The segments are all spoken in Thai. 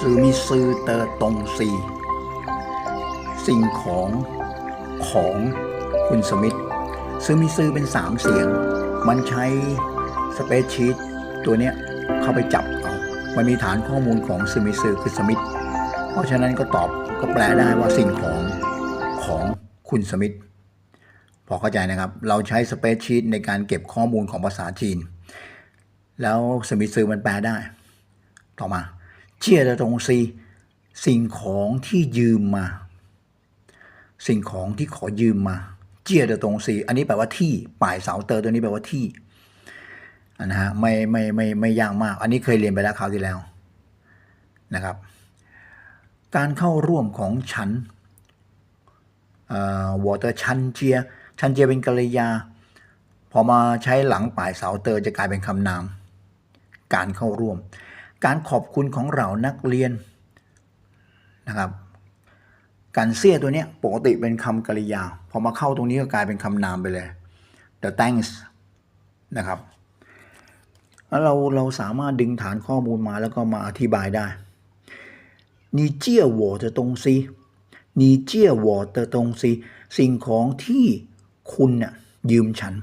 ซือมีซือเตอตรงซีสิ่งของของคุณสมิธซื้อมีซื้อเป็นสามเสียง มันใช้สเปซชีตตัวเนี้ยเข้าไปจับเอามันมีฐานข้อมูลของซื้อมีซื้อคือสมิธเพราะฉะนั้นก็ตอบก็แปลได้ว่าสิ่งของของคุณสมิธพอเข้าใจนะครับ เราใช้สเปซชีตในการเก็บข้อมูลของภาษาจีน แล้วสมิธซื้อมันแปลได้ ต่อมา เจีย的东西สิ่งของที่ยืมมา สิ่งของที่ขอยืมมา เจีย的东西อันนี้แปลว่าที่ป่ายเสาเตอตัวนี้แปลว่าที่อ่ะนะฮะไม่ไม่ไม่ไม่ยากมาก อันนี้เคยเรียนไปแล้วคราวที่แล้วนะครับ การเข้าร่วมของฉันวอเตอร์ชันเจีย ชันเจียเป็นกริยา พอมาใช้หลังป่ายเสาเตอจะกลายเป็นคำนาม การเข้าร่วม การขอบคุณของเรานักเรียนนะครับ การเสียตัวเนี้ยปกติเป็นคำกริยา พอมาเข้าตรงนี้ก็กลายเป็นคำนามไปเลย the thanks นะครับแล้วเราเราสามารถดึงฐานข้อมูลมาแล้วก็มาอธิบายได้你借我的东西你借我的东西สิ่งของที่คุณน่ะยืมฉัน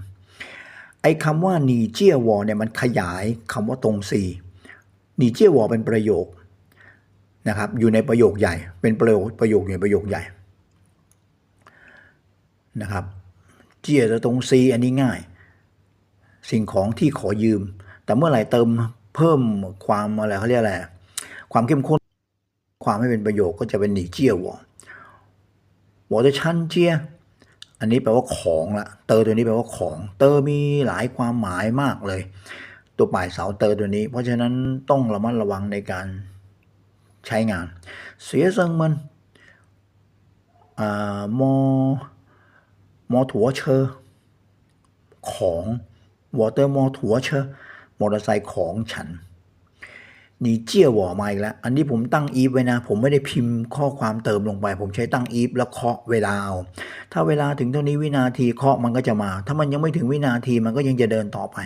ไอ้คำว่าหนีเจี้ยวอเนี่ยมันขยายคำว่าตรงซี หนีเจี้ยวอเป็นประโยคนะครับอยู่ในประโยคใหญ่ เป็นประโยคประโยคอยู่ในประโยคใหญ่นะครับเจี้ยจะตรงซีอันนี้ง่าย สิ่งของที่ขอยืม แต่เมื่อไหร่เติมเพิ่มความอะไรเขาเรียกอะไรความเข้มข้นความให้เป็นประโยคก็จะเป็นหนีเจี้ยวอ我的ชั้นเจี้ยอันนี้แปลว่าของละเตอตัวนี้แปลว่าของ เตอมีหลายความหมายมากเลย ตัวปลายเสาเตอร์ตัวนี้ เพราะฉะนั้นต้องระมัดระวังในการใช้งาน เสียเซิงมันอ่ามอมอถัวเชอของวอเตอร์มอถัวเชอมอเตอร์ไซค์ของฉันนี่เจี้ยวหวอมาอีกแล้ว อันนี้ผมตั้งอีฟไว้นะ ผมไม่ได้พิมพ์ข้อความเติมลงไป ผมใช้ตั้งอีฟแล้วเคาะเวลาเอา ถ้าเวลาถึงเท่านี้วินาทีเคาะมันก็จะมา ถ้ามันยังไม่ถึงวินาทีมันก็ยังจะเดินต่อไป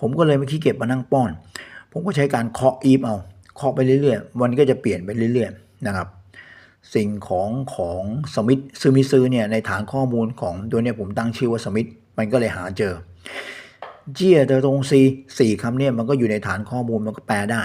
ผมก็เลยไม่ขี้เกียจมานั่งป้อน ผมก็ใช้การเคาะอีฟเอาเคาะไปเรื่อยๆ วันก็จะเปลี่ยนไปเรื่อยๆนะครับสิ่งของของสมิธซูมิซือเนี่ยในฐานข้อมูลของตัวเนี่ยผมตั้งชื่อว่าสมิธมันก็เลยหาเจอเจียเตอตรงซีสี่คำเนี่ยมันก็อยู่ในฐานข้อมูลมันก็แปลได้